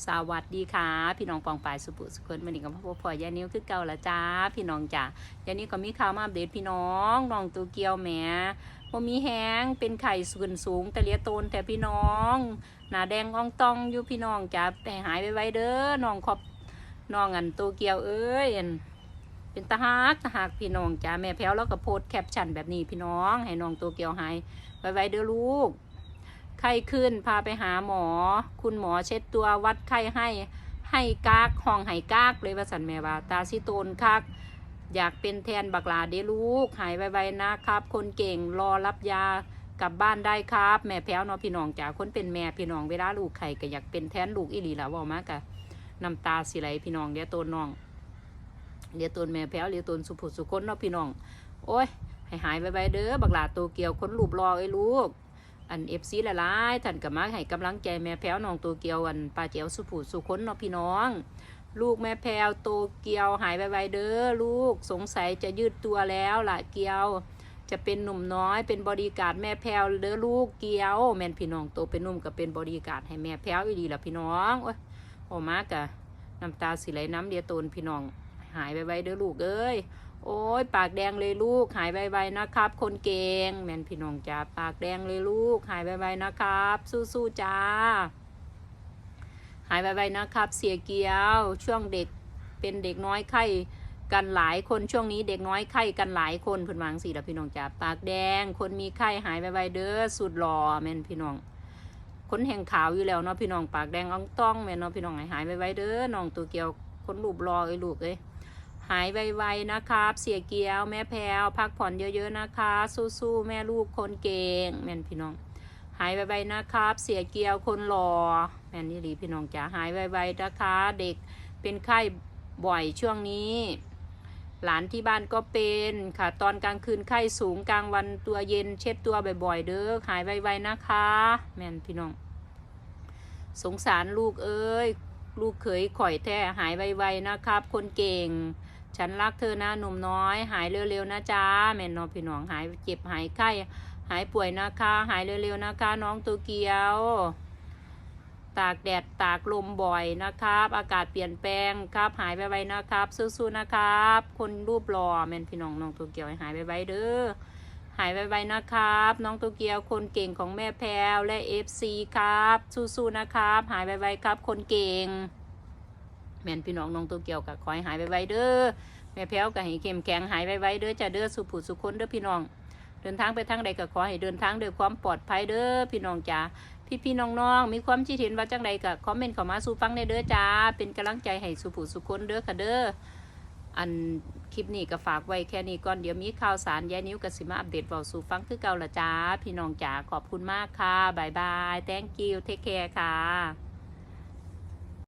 สวัสดีค่ะ พี่น้องปองปายสุปุสุคนวันนี้กับพ่อพ่อยานิ้วคือเก่าละจ้า พี่น้องจ้ายานิ้วก็มีข่าวมาอัปเดตพี่น้องน้องตัวเกียวแหมว่ามีแห้งเป็นไข่ส่วนสูงแต่เลียโตนแต่พี่น้องหน้าแดงอ่องตองอยู่พี่น้องจ้าแต่หายไปไว้เด้อน้องขอบน้องอันตัวเกียวเอ้ยเป็นตาหักตาหักพี่น้องจ้าแม่แพ้วแล้วก็โพสแคปชั่นแบบนี้พี่น้อง ให้น้องตัวเกียวหายไว้ไว้เด้อลูก ไข้ขึ้นพาไปหาหมอ คุณหมอเช็ดตัววัดไข้ให้ให้กากห้องให้กากเลยว่าสันแม่ว่า ตาซิโตนคัก อยากเป็นแทนบักลาเด้ลูก หายไวๆนะครับ คนเก่งรอรับยากลับบ้านได้ครับ แม่แพ้วเนาะพี่น้องจ๋าคนเป็นแม่พี่น้องเวลาลูกไข่ก็อยากเป็นแทนลูกอีหลีละว่ามากะน้ำตาสิไหลพี่น้องเดี๋ยวตนน้องเดี๋ยวตนแม่แพ้วเดี๋ยวตนสุผุสุคนเนาะพี่น้อง โอ้ยให้หายไวๆเด้อบักลาโตเกี่ยวคนรูปรอไอ้ลูก อันเอฟซีหลายท่านก็มาให้กำลังใจแม่แพ้วน้องโตเกียวอันป้าเจียวสุผูสุคนเนาะพี่น้อง ลูกแม่แพรวโตเกียวหายไวๆเด้อลูกสงสัยจะยืดตัวแล้วล่ะเกียว จะเป็นหนุ่มน้อยเป็นบริการดแม่แพรวเด้อลูกเกียว แม่นพี่น้องโตเป็นหนุ่มก็เป็นบริการดให้แม่แพรวอีดีล่ะพี่น้องโอ้ยโอมากะน้ำตาสิไหลน้ำเดียวโตนพี่น้อง หายไวๆเด้อลูกเอ้ยโอ้ยปากแดงเลยลูกหายไวๆนะครับ คนเก่งแม่นพี่น้องจ้าปากแดงเลยลูกหายไวๆนะครับ สู้ๆจ้า หายไวๆนะครับ เสียเกียว ช่วงเด็กเป็นเด็กน้อยไข้กันหลายคนช่วงนี้เด็กน้อยไข้กันหลายคนเพิ่นวาจั่งสี่ละพี่น้องจ้าปากแดง คนมีไข้หายไวๆเด้อสุดหล่อแม่นพี่น้องคนแห่งขาวอยู่แล้วเนาะพี่น้องปากแดงอ่องต้องแม่นเนาะพี่น้องห้หายไวๆเด้อน้องตัวเกียวคนรูปรอไอ้ลูกเอ้ย หายไวๆนะครับ เสียเกียวแม่แพรวพักผ่อนเยอะๆนะคะ สู้ๆแม่ลูกคนเก่งแม่นพี่น้อง หายไวๆนะครับ เสียเกียวคนหล่อแม่นนี่หลีพี่น้องจ๋าหายไวๆนะคะ เด็กเป็นไข้บ่อยช่วงนี้ หลานที่บ้านก็เป็นค่ะ ตอนกลางคืนไข้สูงกลางวันตัวเย็นเช็ดตัวบ่อยๆ เด้อหายไวๆนะคะ แม่นพี่น้อง สงสารลูกเอ้ยลูกเขยข่อยแท้หายไวๆนะครับ คนเก่ง ฉันรักเธอนะหนุ่มน้อย หายเร็วๆนะจ๊ะแม่น้องพี่น้องหายเจ็บหายไข้หายป่วยนะคะ หายเร็วๆนะคะ น้องตัวเกียว ตากแดดตากลมบ่อยนะครับ อากาศเปลี่ยนแปลงครับ หายไวๆนะครับ สู้ๆนะครับ คนรูปหล่อแม่นพี่น้องน้องตัวเกียวหายไวๆเด้อหายไวๆนะครับ น้องตัวเกียวคนเก่งของแม่แพรวและ FC ครับ สู้ๆนะครับ หายไวๆครับ คนเก่ง แม่นพี่น้องน้องตัวเกี่ยวกับคอยหายไวๆเด้อแม่แพ้วกับให้เข้มแข็งหายไวๆเด้อจะเด้อสุผุสุคนเด้อพี่น้อง เดินทางไปทางใดก็ขอให้เดินทางด้วยความปลอดภัยเด้อพี่น้องจ้าพี่พี่ๆน้องมีความคิดเห็นว่าจังใดก็คอมเมนต์เข้ามาสู่ฟังได้เด้อจ้าเป็นกำลังใจให้สุผุสุคนเด้อค่ะเด้ออันคลิปนี้ก็ฝากไว้แค่นี้ก่อนเดี๋ยวมีข่าวสารแยายนิ้วกับสิมาอัปเดตเบาสู่ฟังคือเก่าละจ้าพี่น้องจ๋าขอบคุณมากค่ะบายบาย thank you take care ค่ะ